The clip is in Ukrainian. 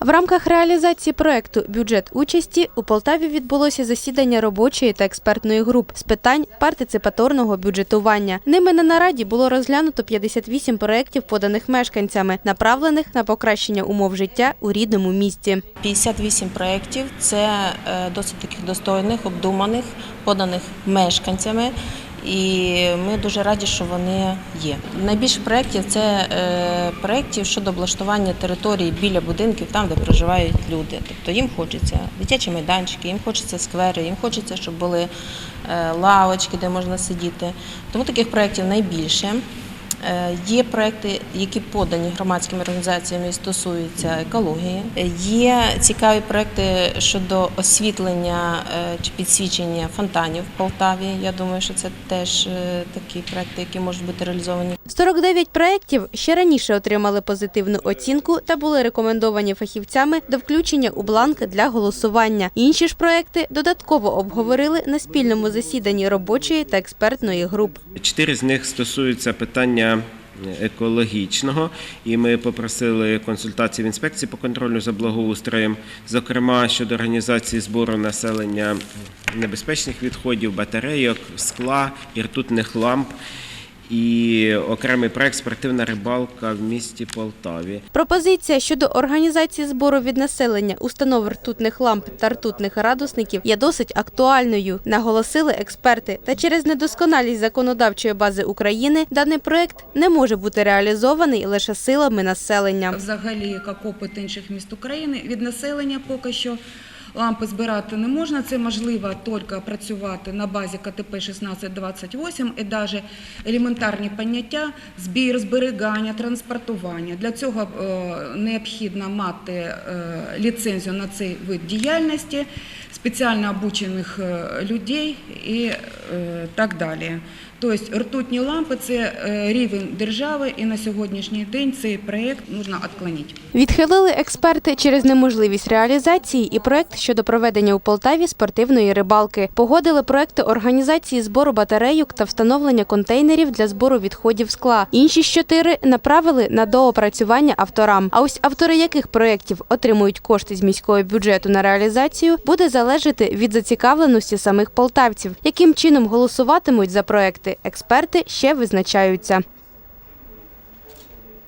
В рамках реалізації проекту Бюджет участі у Полтаві відбулося засідання робочої та експертної груп з питань партиципаторного бюджетування. Ними на нараді було розглянуто 58 проєктів, поданих мешканцями, направлених на покращення умов життя у рідному місті. 58 проєктів це е, досить таких достойних, обдуманих, поданих мешканцями. І ми дуже раді, що вони є. Найбільше проєктів це е, проєктів щодо облаштування території біля будинків, там, де проживають люди. Тобто їм хочеться дитячі майданчики, їм хочеться сквери, їм хочеться, щоб були е, лавочки, де можна сидіти. Тому таких проєктів найбільше. Е, Є проекти, які подані громадськими організаціями і стосуються екології. Е, Є цікаві проекти щодо освітлення е, чи підсвічення фонтанів в Полтаві. Я думаю, що це теж такі проекти, які можуть бути реалізовані. 49 проєктів ще раніше отримали позитивну оцінку та були рекомендовані фахівцями до включення у бланк для голосування. Інші ж проєкти додатково обговорили на спільному засіданні робочої та експертної груп. Чотири з них стосуються питання екологічного, і ми попросили консультації в інспекції по контролю за благоустроєм, зокрема щодо організації збору населення небезпечних відходів, батарейок, скла і ртутних ламп. І окремий проект спортивна рибалка в місті Полтаві. Пропозиція щодо організації збору від населення установ ртутних ламп та ртутних радусників є досить актуальною, наголосили експерти. Та через недосконалість законодавчої бази України даний проект не може бути реалізований лише силами населення. Взагалі, як опит інших міст України, від населення поки що лампи збирати не можна. Це можливо тільки працювати на базі КТП 1628 і навіть елементарні поняття збір, зберігання, транспортування. Для цього е, необхідно мати е, ліцензію на цей вид діяльності, спеціально обучених е, людей і так далі. Тобто ртутні лампи це рівень держави, і на сьогоднішній день цей проєкт потрібно відклонити. Відхилили експерти через неможливість реалізації і проект щодо проведення у Полтаві спортивної рибалки. Погодили проекти організації збору батарейок та встановлення контейнерів для збору відходів скла. Інші чотири направили на доопрацювання авторам. А ось автори яких проєктів отримують кошти з міського бюджету на реалізацію, буде залежати від зацікавленості самих полтавців. Яким чином голосуватимуть за проекти, експерти ще визначаються.